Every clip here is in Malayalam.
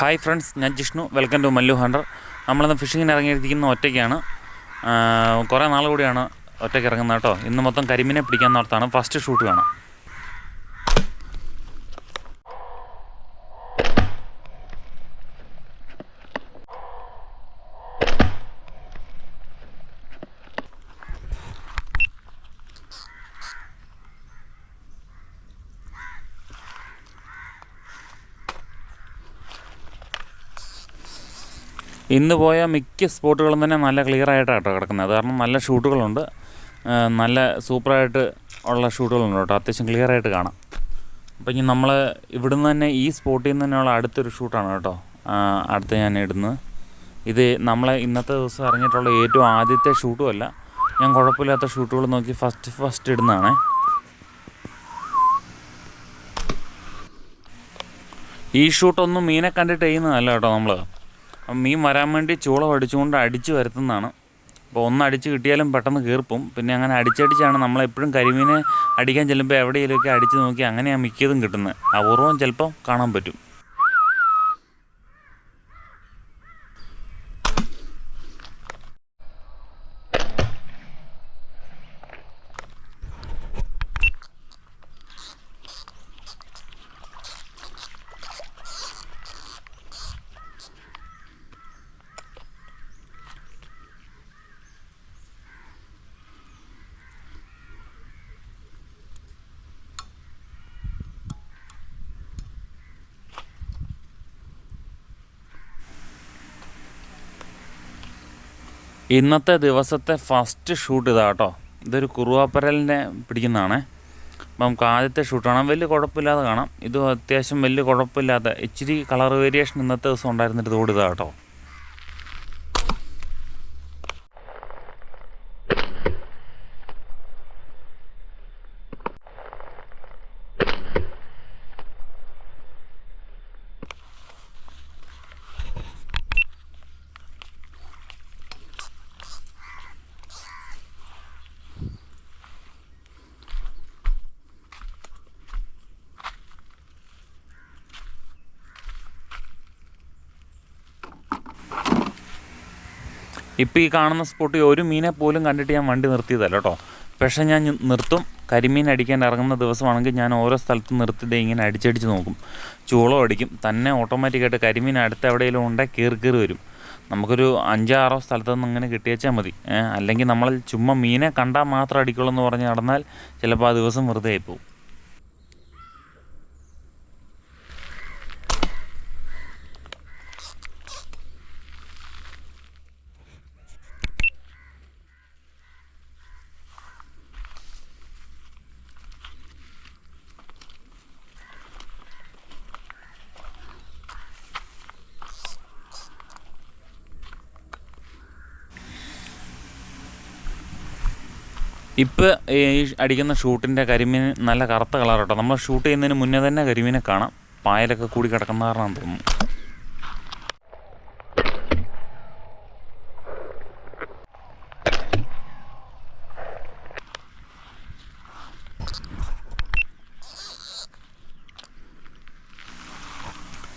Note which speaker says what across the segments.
Speaker 1: ഹായ് ഫ്രണ്ട്സ് ഞാൻ Jishnu. Welcome to Mallu hunter നമ്മളിന്ന് ഫിഷിങ്ങിന് ഇറങ്ങിയിരിക്കുന്ന ഒറ്റയ്ക്കാണ്. കുറേ നാൾ കൂടിയാണ് ഒറ്റയ്ക്ക് ഇറങ്ങുന്നത് കേട്ടോ. ഇന്ന് മൊത്തം കരിമീനെ പിടിക്കാൻ നടത്താണ്. ഫസ്റ്റ് ഷൂട്ട് കാണാം ഇന്ന് പോയ മിക്ക സ്പോട്ടുകളും തന്നെ നല്ല ക്ലിയർ ആയിട്ടാണ് കേട്ടോ കിടക്കുന്നത് കാരണം നല്ല ഷൂട്ടുകളുണ്ട്. നല്ല സൂപ്പറായിട്ട് ഉള്ള ഷൂട്ടുകളുണ്ട് കേട്ടോ. അത്യാവശ്യം ക്ലിയർ ആയിട്ട് കാണാം. അപ്പോൾ ഇനി നമ്മൾ ഇവിടുന്ന് തന്നെ ഈ സ്പോട്ടിൽ നിന്ന് തന്നെയുള്ള അടുത്തൊരു ഷൂട്ടാണ് കേട്ടോ. അടുത്ത് ഞാൻ ഇടുന്നത്. ഇത് നമ്മളെ ഇന്നത്തെ ദിവസം അറിഞ്ഞിട്ടുള്ള ഏറ്റവും ആദ്യത്തെ ഷൂട്ടും അല്ല. ഞാൻ കുഴപ്പമില്ലാത്ത ഷൂട്ടുകൾ നോക്കി ഫസ്റ്റ് ഫസ്റ്റ് ഇടുന്നതാണേ. ഈ ഷൂട്ടൊന്നും മീനെ കണ്ടിട്ട് ചെയ്യുന്നതല്ല കേട്ടോ നമ്മൾ മീൻ വരാൻ വേണ്ടി ചൂളം അടിച്ചുകൊണ്ട് അടിച്ച് വരുത്തുന്നതാണ്. അപ്പോൾ ഒന്ന് അടിച്ച് കിട്ടിയാലും പെട്ടെന്ന് കീർപ്പും. പിന്നെ അങ്ങനെ അടിച്ചടിച്ചാണ് നമ്മളെപ്പോഴും കരിമീനെ അടിക്കാൻ ചെല്ലുമ്പോൾ എവിടെയെങ്കിലുമൊക്കെ അടിച്ച് നോക്കി അങ്ങനെയാണ് മിക്കതും കിട്ടുന്നത്. അപൂർവം ചിലപ്പം കാണാൻ പറ്റും. ഇന്നത്തെ ദിവസത്തെ ഫസ്റ്റ് ഷൂട്ട് ഇതാ കേട്ടോ. ഇതൊരു കുറുവാപ്പരലിനെ പിടിക്കുന്നതാണ്. അപ്പം നമുക്ക് ആദ്യത്തെ ഷൂട്ട് കാണാം. വലിയ കുഴപ്പമില്ലാതെ കാണാം. ഇത് അത്യാവശ്യം വലിയ കുഴപ്പമില്ലാത്ത ഇച്ചിരി കളർ വേരിയേഷൻ ഇന്നത്തെ ദിവസം ഉണ്ടായിരുന്നിട്ട് ഇതോടിതാ ഇതാ കേട്ടോ. ഇപ്പോൾ ഈ കാണുന്ന സ്പോട്ടിൽ ഒരു മീനെ പോലും കണ്ടിട്ട് ഞാൻ വണ്ടി നിർത്തിയതല്ല കേട്ടോ. പക്ഷേ ഞാൻ നിർത്തും. കരിമീൻ അടിക്കാൻ ഇറങ്ങുന്ന ദിവസമാണെങ്കിൽ ഞാൻ ഓരോ സ്ഥലത്ത് നിർത്തിയിട്ട് ഇങ്ങനെ അടിച്ചടിച്ച് നോക്കും. ചൂളം അടിക്കും തന്നെ ഓട്ടോമാറ്റിക്കായിട്ട് കരിമീൻ അടുത്ത് എവിടെയെങ്കിലും ഉണ്ടെങ്കിൽ കീറി കീറി വരും. നമുക്കൊരു അഞ്ചാറോ സ്ഥലത്തു നിന്ന് ഇങ്ങനെ കിട്ടിയേച്ചാൽ മതി. അല്ലെങ്കിൽ നമ്മൾ ചുമ്മാ മീനെ കണ്ടാൽ മാത്രം അടിക്കുള്ളൂ എന്ന് പറഞ്ഞ് നടന്നാൽ ചിലപ്പോൾ ആ ദിവസം വെറുതെ ആയിപ്പോവും ഇപ്പോൾ ഈ അടിക്കുന്ന ഷൂട്ടിന്റെ കരിമീൻ നല്ല കറുത്ത കളർ കേട്ടോ നമ്മൾ ഷൂട്ട് ചെയ്യുന്നതിന് മുന്നേ തന്നെ കരിമീനെ കാണാം. പായലൊക്കെ കൂടി കിടക്കുന്ന കാരണം തോന്നുന്നു.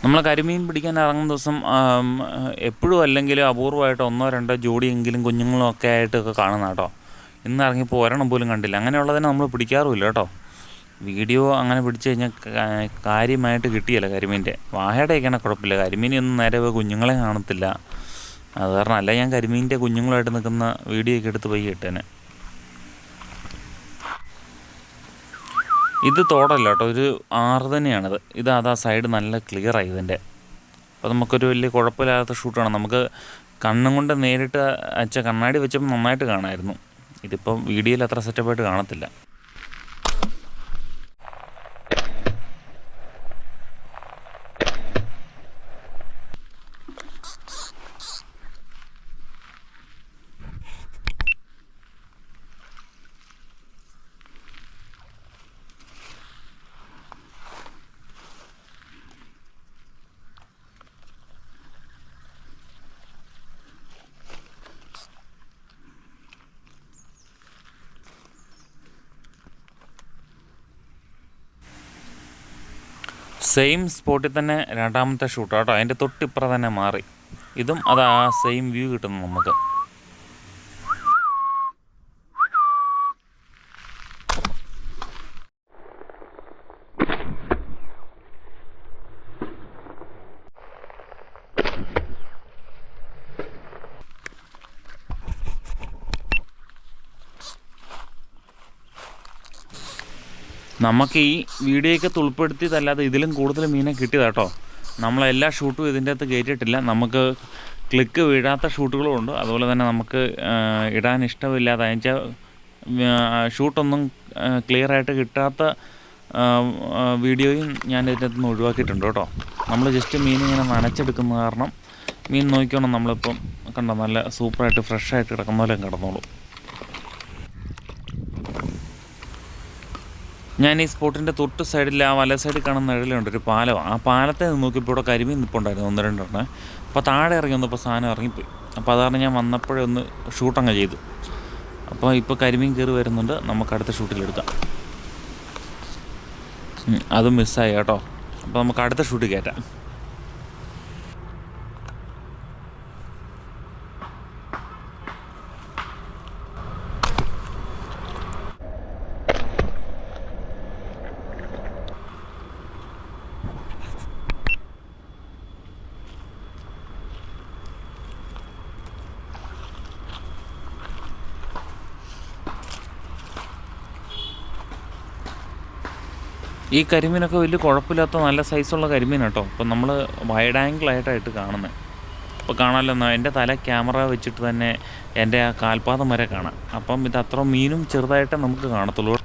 Speaker 1: നമ്മൾ കരിമീൻ പിടിക്കാൻ ഇറങ്ങുന്ന ദിവസം എപ്പോഴും അല്ലെങ്കിലും അപൂർവമായിട്ട് ഒന്നോ രണ്ടോ ജോഡിയെങ്കിലും കുഞ്ഞുങ്ങളും ഒക്കെ ആയിട്ടൊക്കെ കാണുന്ന കേട്ടോ ഇന്ന് ഇറങ്ങിയപ്പോൾ ഒരെണ്ണം പോലും കണ്ടില്ല. അങ്ങനെയുള്ളതിനെ നമ്മൾ പിടിക്കാറുമില്ല കേട്ടോ. വീഡിയോ അങ്ങനെ പിടിച്ചു കഴിഞ്ഞാൽ കാര്യമായിട്ട് കിട്ടിയല്ല കരിമീന്റെ. വാഹയുടെയൊക്കെയാണ് കുഴപ്പമില്ല. കരിമീനൊന്നും നേരെ കുഞ്ഞുങ്ങളെ കാണത്തില്ല. അത് കാരണം അല്ല ഞാൻ കരിമീന്റെ കുഞ്ഞുങ്ങളായിട്ട് നിൽക്കുന്ന വീഡിയോ ഒക്കെ എടുത്ത് പോയി ഇട്ടേനെ. ഇത് തോടല്ല കേട്ടോ. ഒരു ആറ് തന്നെയാണിത്. ഇത് അതാ സൈഡ് നല്ല ക്ലിയർ ആയി ഇതിന്റെ. അപ്പോൾ നമുക്കൊരു വലിയ കുഴപ്പമില്ലാത്ത ഷൂട്ടാണ് നമുക്ക് കണ്ണും കൊണ്ട് നേരിട്ട് അച്ഛ കണ്ണാടി വെച്ചപ്പോൾ നന്നായിട്ട് കാണാമായിരുന്നു ഇതിപ്പം വീഡിയോയിൽ അത്ര സെറ്റപ്പായിട്ട് കാണത്തില്ല. സെയിം സ്പോട്ടിൽ തന്നെ രണ്ടാമത്തെ ഷൂട്ടാണ് കേട്ടോ അതിന്റെ തൊട്ടിപ്പുറം തന്നെ മാറി. ഇതും അത് ആ സെയിം വ്യൂ കിട്ടുന്നു നമുക്ക്. നമുക്ക് ഈ വീഡിയോയ്ക്ക് ഉൾപ്പെടുത്തിയതല്ലാതെ ഇതിലും കൂടുതൽ മീനെ കിട്ടിയതാട്ടോ നമ്മളെല്ലാ ഷൂട്ടും ഇതിന്റെ അകത്ത് കയറ്റിയിട്ടില്ല. നമുക്ക് ക്ലിക്ക് വീഴാത്ത ഷൂട്ടുകളും ഉണ്ട്. അതുപോലെ തന്നെ നമുക്ക് ഇടാൻ ഇഷ്ടമില്ലാതെ വെച്ചാൽ ഷൂട്ടൊന്നും ക്ലിയർ ആയിട്ട് കിട്ടാത്ത വീഡിയോയും ഞാൻ ഇതിന്റെ അകത്ത് നിന്ന് ഒഴിവാക്കിയിട്ടുണ്ട് കേട്ടോ നമ്മൾ ജസ്റ്റ് മീൻ ഇങ്ങനെ നനച്ചെടുക്കുന്ന കാരണം മീൻ നോക്കിക്കോണം നമ്മളിപ്പം കണ്ടോ നല്ല സൂപ്പറായിട്ട് ഫ്രഷായിട്ട് കിടക്കുന്ന പോലെ കിടന്നോളൂ. ഞാൻ ഈ സ്പോട്ടിന്റെ തൊട്ട് സൈഡിൽ ആ വല സൈഡിൽ കാണുന്ന നിഴലുണ്ട് ഒരു പാലം. ആ പാലത്തെ നോക്കിയപ്പോൾ ഇവിടെ കരിമീൻ നിൽപ്പുണ്ടായിരുന്നു ഒന്ന് രണ്ടെണ്ണം. അപ്പോൾ താഴെ ഇറങ്ങി വന്നപ്പോൾ സാധനം ഇറങ്ങിപ്പോയി. അപ്പോൾ അതാണ് ഞാൻ വന്നപ്പോഴേ ഒന്ന് ഷൂട്ടങ്ങ് ചെയ്തു. അപ്പോൾ ഇപ്പോൾ കരിമീൻ കയറി വരുന്നുണ്ട്. നമുക്ക് അടുത്ത ഷൂട്ടിലെടുക്കാം അത് മിസ്സായി കേട്ടോ. അപ്പോൾ നമുക്ക് അടുത്ത ഷൂട്ട് കയറ്റാം. ഈ കരിമീനൊക്കെ വലിയ കുഴപ്പമില്ലാത്ത നല്ല സൈസുള്ള കരിമീൻ കേട്ടോ അപ്പോൾ നമ്മൾ വൈഡ് ആംഗിളായിട്ടായിട്ട് കാണുന്നത് അപ്പോൾ കാണാമല്ലോ എന്റെ തല ക്യാമറ വെച്ചിട്ട് തന്നെ എന്റെ ആ കാൽപാദം വരെ കാണാം. അപ്പം ഇത് അത്ര മീനും ചെറുതായിട്ടേ നമുക്ക് കാണത്തുള്ളൂ.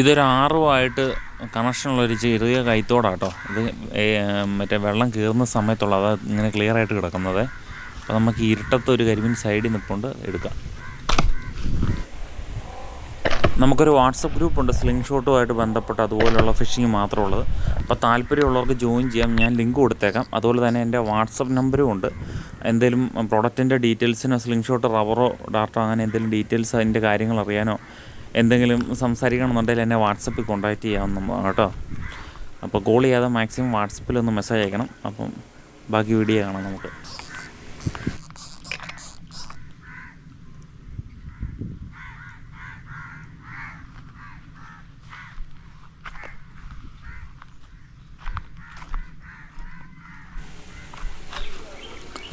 Speaker 1: ഇതൊരു ആറുമായിട്ട് കണക്ഷനുള്ള ഒരു ചെറിയ കൈത്തോടാട്ടോ ഇത് മറ്റേ വെള്ളം കയറുന്ന സമയത്തുള്ള അത് ഇങ്ങനെ ക്ലിയർ ആയിട്ട് കിടക്കുന്നത്. അപ്പോൾ നമുക്ക് ഇരുട്ടത്ത് ഒരു കരിമിൻ സൈഡിൽ നിൽപ്പുണ്ട് എടുക്കാം. നമുക്കൊരു വാട്സപ്പ് ഗ്രൂപ്പുണ്ട് സ്ലിംഗ് ഷോട്ടുമായിട്ട് ബന്ധപ്പെട്ട് അതുപോലെയുള്ള ഫിഷിംഗ് മാത്രമുള്ളത്. അപ്പോൾ താല്പര്യമുള്ളവർക്ക് ജോയിൻ ചെയ്യാം. ഞാൻ ലിങ്ക് കൊടുത്തേക്കാം. അതുപോലെ തന്നെ എന്റെ വാട്സപ്പ് നമ്പറും ഉണ്ട്. എന്തെങ്കിലും പ്രോഡക്റ്റിന്റെ ഡീറ്റെയിൽസിനോ സ്ലിംഗ് ഷോട്ട് റബ്ബറോ ഡാർട്ടോ അങ്ങനെ എന്തെങ്കിലും ഡീറ്റെയിൽസ് അതിന്റെ കാര്യങ്ങൾ അറിയാനോ എന്തെങ്കിലും സംസാരിക്കണമെന്നുണ്ടെങ്കിൽ എന്നെ വാട്സപ്പിൽ കോൺടാക്റ്റ് ചെയ്യാവുന്നതാണ് കേട്ടോ. അപ്പോൾ കോൾ ചെയ്യാതെ മാക്സിമം വാട്സപ്പിൽ ഒന്ന് മെസ്സേജ് അയക്കണം. അപ്പം ബാക്കി വീഡിയോ കാണാം നമുക്ക്.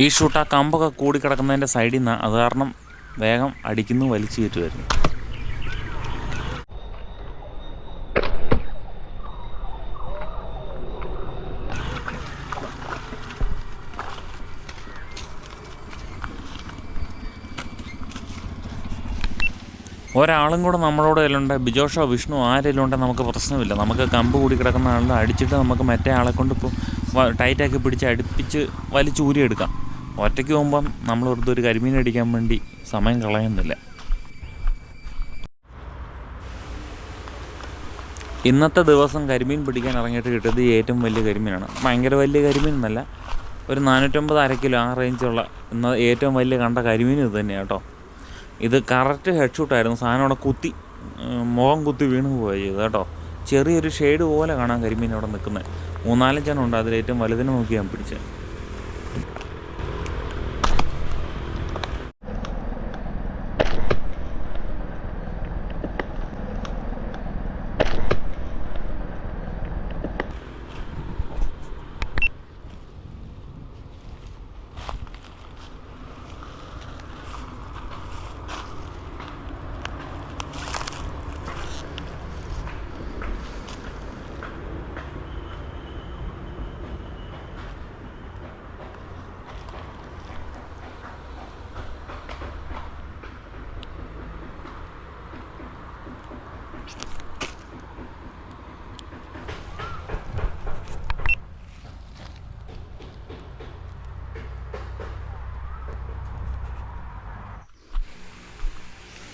Speaker 1: ഈ ഷൂട്ട് ആ കമ്പൊക്കെ കൂടിക്കിടക്കുന്നതിന്റെ സൈഡിൽ നിന്ന് അത് കാരണം വേഗം അടിക്കുന്നു വലിച്ചു കയറ്റുമായിരുന്നു. ഒരാളും കൂടെ നമ്മളോട് ഇതിലുണ്ട് ബിജോഷോ വിഷ്ണു ആരെങ്കിലും ഉണ്ടെങ്കിൽ നമുക്ക് പ്രശ്നമില്ല. നമുക്ക് കമ്പ് കൂടി കിടക്കുന്ന ആളുടെ അടിച്ചിട്ട് നമുക്ക് മറ്റേ ആളെ കൊണ്ട് ഇപ്പോൾ ടൈറ്റാക്കി പിടിച്ച് അടുപ്പിച്ച് വലിച്ചൂരി എടുക്കാം. ഒറ്റയ്ക്ക് പോകുമ്പം നമ്മൾ വെറുതെ ഒരു കരിമീൻ അടിക്കാൻ വേണ്ടി സമയം കളയുന്നില്ല. ഇന്നത്തെ ദിവസം കരിമീൻ പിടിക്കാൻ ഇറങ്ങിയിട്ട് കിട്ടിയത് ഏറ്റവും വലിയ കരിമീനാണ്. ഭയങ്കര വലിയ കരിമീൻ എന്നല്ല ഒരു നാനൂറ്റമ്പത് അര കിലോ ആ റേഞ്ചുള്ള ഇന്ന് ഏറ്റവും വലിയ കണ്ട കരിമീൻ ഇത് തന്നെയാണ് കേട്ടോ. ഇത് കറക്റ്റ് ഹെഡ് ഷൂട്ടായിരുന്നു സാധനം അവിടെ കുത്തി മുഖം കുത്തി വീണ് പോയി ചെയ്തത് കേട്ടോ. ചെറിയൊരു ഷെയ്ഡ് പോലെ കാണാൻ കരിമീൻ അവിടെ നിൽക്കുന്നത് മൂന്നാലഞ്ചെണ്ണം ഉണ്ട് അതിൽ ഏറ്റവും വലുതിനെ നോക്കി ഞാൻ പിടിച്ചത്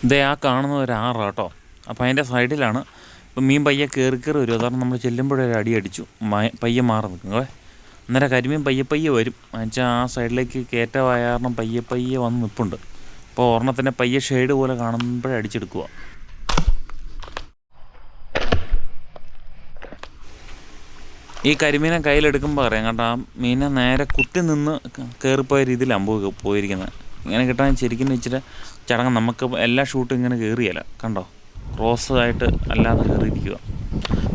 Speaker 1: ഇതേ ആ കാണുന്നത് ഒരു ആറ് കേട്ടോ അപ്പോൾ അതിന്റെ സൈഡിലാണ് ഇപ്പം മീൻ പയ്യെ കയറി കയറി വരും. അതാണ് നമ്മൾ ചെല്ലുമ്പോഴേ ഒരു അടി അടിച്ചു. പയ്യെ മാറി നിൽക്കുന്നത് അന്നേരം കരിമീൻ പയ്യെ പയ്യെ വരും. എന്നുവെച്ചാൽ ആ സൈഡിലേക്ക് കയറ്റമായ കാരണം പയ്യെ പയ്യെ വന്ന് നിൽപ്പുണ്ട് അപ്പോൾ ഒരെണ്ണത്തിന്റെ പയ്യെ ഷെയ്ഡ് പോലെ കാണുമ്പോഴേ അടിച്ചെടുക്കുക ഈ കരിമീനെ കയ്യിലെടുക്കുമ്പോൾ അറിയാം കേട്ടോ ആ മീനെ നേരെ കുത്തി നിന്ന് കയറിപ്പോയ രീതിയിലാണ് പോയിരിക്കുന്നത് ഇങ്ങനെ കിട്ടാൻ ശരിക്കും വെച്ചിട്ട് ചടങ്ങ് നമുക്ക് എല്ലാ ഷൂട്ടും ഇങ്ങനെ കയറിയല്ല. കണ്ടോ? ക്രോസ് ആയിട്ട് അല്ലാതെ കയറിയിരിക്കുക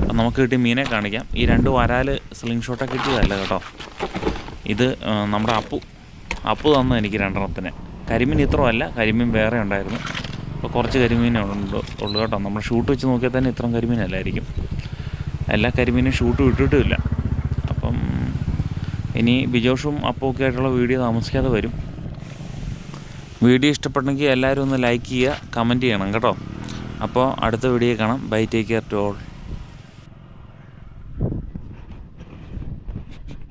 Speaker 1: അപ്പം നമുക്ക് കിട്ടിയ മീനെ കാണിക്കാം. ഈ രണ്ട് വരാൽ സ്ലിംഗ് ഷോട്ടൊക്കെ കിട്ടിയതല്ല കേട്ടോ? ഇത് നമ്മുടെ അപ്പു. അപ്പു തന്നു എനിക്ക് രണ്ടെണ്ണത്തിന്. കരിമീൻ ഇത്ര അല്ല കരിമീൻ വേറെ ഉണ്ടായിരുന്നു. അപ്പോൾ കുറച്ച് കരിമീനേ ഉണ്ട് ഉള്ളൂ കേട്ടോ. നമ്മൾ ഷൂട്ട് വെച്ച് നോക്കിയാൽ തന്നെ ഇത്രയും കരിമീനല്ലായിരിക്കും എല്ലാ കരിമീനും ഷൂട്ട് വിട്ടിട്ടുമില്ല അപ്പം ഇനി ബിജോഷും അപ്പുമൊക്കെ ആയിട്ടുള്ള വീഡിയോ താമസിക്കാതെ വരും. വീഡിയോ ഇഷ്ടപ്പെട്ടെങ്കിൽ എല്ലാവരും ഒന്ന് ലൈക്ക് ചെയ്യുക കമന്റ് ചെയ്യണം കേട്ടോ. അപ്പോൾ അടുത്ത വീഡിയോ കാണാം. Bye take care to all.